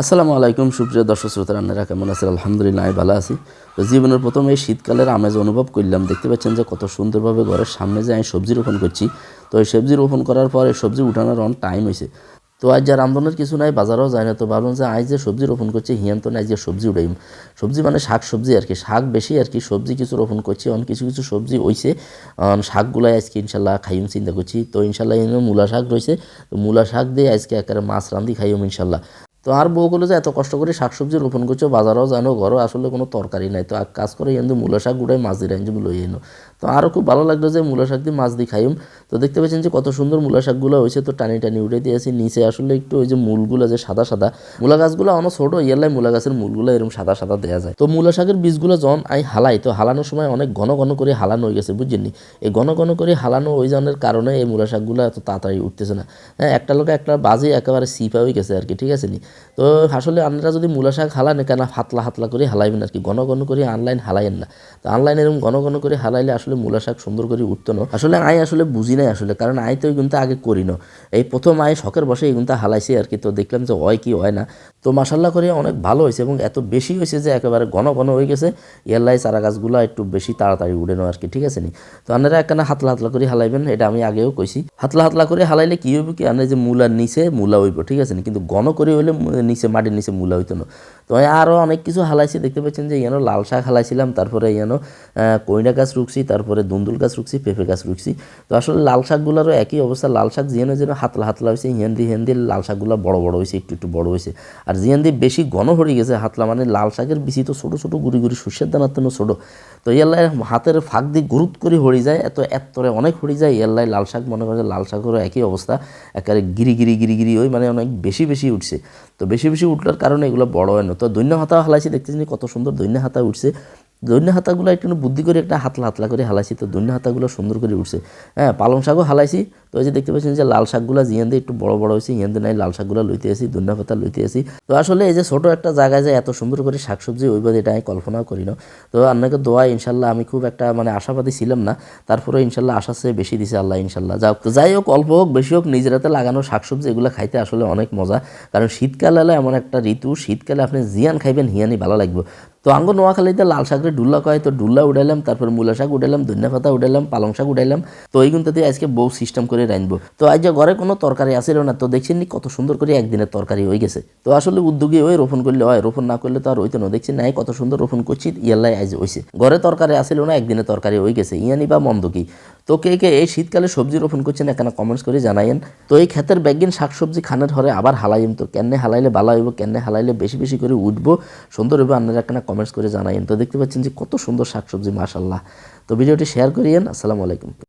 আসসালামু আলাইকুম, সুপ্রিয় দর্শক শ্রোতা রান্নারা কেমন আছেন? আলহামদুলিল্লাহ, আমি ভালো আছি। তো জীবনের প্রথম এই শীতকালের আমেজ অনুভব করলাম। দেখতে পাচ্ছেন যে কত সুন্দরভাবে ঘরের সামনে যে আমি সবজি রোপণ করছি। তো এই সবজি রোপণ করার পর এই সবজি উঠানোর অন টাইম হয়েছে। তো আজ যা রান্ধনের কিছু নাই, বাজারেও যায় না। তো ভাবলাম যে আজ যে সবজি রোপণ করছি, হিয়ান তো নাই যে সবজি উঠাইম। সবজি মানে শাক সবজি আর কি, শাক বেশি আর কি। সবজি কিছু রোপণ করছি, অন কিছু কিছু সবজি হইছে। শাকগুলাই আজকে ইনশাল্লাহ খাইম, চিন্তা করছি। তো ইনশাল্লাহ মূলা শাক রয়েছে তো মূলা শাক দিয়ে আজকে একেবারে মাছ রান্ধি খাইম ইনশাল্লাহ। তো আর বউগুলো যে এত কষ্ট করে শাকসবজি রোপণ করছ, বাজারেও জানো, ঘরও আসলে কোনো তরকারি নাই। তো কাজ করে কিন্তু মূলা শাক গুড়াই মাছ দিয়ে রাঞ্জি লই এনো। তো আরও খুব ভালো লাগল যে মূলা শাক দিয়ে মাছ দিয়ে খাইম। তো দেখতে পাচ্ছেন যে কত সুন্দর মূলা শাকগুলো হয়েছে, তো টানি টানি উঠে দিয়েছি নিচে আসলে একটু ওই যে মূলগুলো যে সাদা সাদা, মূলা গাছগুলো অনেক ছোটো ইয়ালাই মূলা গাছের মূলগুলো এরকম সাদা সাদা দেওয়া যায়। তো মূলা শাকের বীজগুলো যখন আই হালাই, তো হালানোর সময় অনেক ঘন ঘন করে হালানো হয়ে গেছে, বুঝছেন এই ঘন ঘন করে হালানো ওই জনের কারণে এই মূলা শাকগুলো এত তাড়াতাড়ি উঠতেছে না। হ্যাঁ একটা লোক একটা বাজে একেবারে সিপা হয়ে গেছে আর কি, ঠিক আছে নি? তো আসলে আপনারা যদি মূলা শাক হালান, কেন হাতলা হাতলা করে হালাইবেন আর কি? ঘন ঘন করে অনলাইন হালাইন না। তো অনলাইন এরকম ঘন ঘন করে হালাইলে আসলে মূলা শাক সুন্দর করে উঠতো না। আসলে আই আসলে বুঝি নাই আসলে, কারণ আই তো কিন্তু আগে করি না। এই প্রথম আয় শখের বসে কিন্তু হালাইছি আর কি, তো দেখলাম যে হয় কি হয় না। তো মাসাল্লাহ করে অনেক ভালো হয়েছে এবং এত বেশি হয়েছে যে একেবারে ঘন ঘন হয়ে গেছে। ইয়াল্লাই চারা গাছগুলো একটু বেশি তাড়াতাড়ি উড়ে আর কি, ঠিক আছে নি? তো আপনারা একখানা হাতলা হাতলা করে হালাইবেন, এটা আমি আগেও কইছি। হাতলা হাতলা করে হালাইলে কি হইব কি? আনে যে মূলার নিচে মূলা হইব, ঠিক আছে নি? কিন্তু ঘন করে হইলে নিচে মাটির নিচে মূলা হইতো না। তো আরও অনেক কিছু হালাইছি, দেখতে পাচ্ছেন যে ইয়ানো লাল শাক হালাইছিলাম, তারপরে ইয়ানো কইনা গাছ রুকছি তারপরে দুন্দুল গাছ রুকছি পেঁপে গাছ রুকছি তো আসলে লাল শাকগুলোরও একই অবস্থা, লাল শাক যেন যেন হাতলা হাতলা হয়েছে হিয়ান্দি হিয়ান্দি লাল শাকগুলো বড় বড় হয়েছে একটু একটু বড় হয়েছে আর জিয়ান্দি বেশি ঘন হয়ে গেছে হাতলা মানে লাল শাকের বেশি তো ছোটো ছোটো গুড়ি গুড়ি শস্যের দানার তো ছোটো। তো ইয়াল্লাই হাতের ফাঁক দিয়ে গুরুত করে হরি যায়, এত এত্তরে অনেক হরি যায় ইয়াল্লাই লাল শাক মনে করে লাল শাকেরও একই অবস্থা, একেবারে গিরি গিরি গিরি গিরি ওই মানে অনেক বেশি বেশি উঠছে। তো বেশি বেশি উঠলার কারণে এগুলো বড় হয় না। তো দৈন্য হাতা হালাইছে দেখতেছি কত সুন্দর দৈন্য হাতা উঠছে। দৈন্য হাতাগুলো একটু বুদ্ধি করে একটা হাতলা হাতলা করে হালাইছি, তো দৈন্য হাতাগুলো সুন্দর করে উঠছে। হ্যাঁ পালং শাকও হালাইছি, তো এই যে দেখতে পাচ্ছেন যে লাল শাকগুলো জিয়ান্দে একটু বড় বড় হয়েছে ইয়ান্দে নাই লাল শাকগুলো লইতে আসি ধনিয়া পাতা লইতে আসি। তো আসলে এই যে ছোটো একটা জায়গায় যে এত সুন্দর করে শাকসবজি ওইভাবে এটা আমি কল্পনাও করি না। তো আপনাকে দোয়া, ইনশাল্লাহ আমি খুব একটা মানে আশাবাদী ছিলাম না তারপরে ইনশাল্লাহ আশা চেয়ে বেশি দিছে আল্লাহ, ইনশাল্লাহ। যাক, তো যাই হোক, অল্প হোক, বেশি হোক নিজের হাতে লাগানো শাকসবজি এগুলো খাইতে আসলে অনেক মজা, কারণ শীতকাল হলো এমন একটা ঋতু, শীতকালে আপনি জিয়ান খাইবেন হিয়ানি ভালো লাগবে। তো আঙ্গ নোয়াখালীতে লাল শাকের ডুল্লা কয়, তো ডুল্লা উঠাইলাম, তারপর মূলা শাক উঠাইলাম, ধনিয়া পাতা উঠাইলাম, পালং শাক উঠাইলাম, তো এই গুণটাতে আজকে বউ সিস্টেম করে রাখব তো আজ যে ঘরে কোনো তরকারি আসিল না, তো দেখছেন নি কত সুন্দর করে একদিনের তরকারি হয়ে গেছে। তো আসলে উদ্যোগী ওই রোপণ করলে হয়, রোপণ না করলে তো আর হইতো না। দেখছেন নাই কত সুন্দর রোপণ করছি ইয়াল্লাই আজ হয়েছে ঘরে তরকারি আসিল না, একদিনের তরকারি হয়ে গেছে। ইয়ানি বা মন্দ কি? তো কে কে এই শীতকালে সবজি রোপণ করছেন এখানে কমেন্টস করে জানাইয়েন। তো এই ক্ষেতের ব্যাগিন শাকসবজি খানের হরে আবার হালাইম। তো কেনে হালাইলে ভালো হইব, কেনে হালাইলে বেশি বেশি করে উঠবো, সুন্দর হইব আপনারা এখানে কমেন্টস করে জানাইয়েন। তো দেখতে পাচ্ছেন যে কত সুন্দর শাকসবজি মাশাল্লাহ তো ভিডিওটি শেয়ার করিয়েন, আসসালামু আলাইকুম।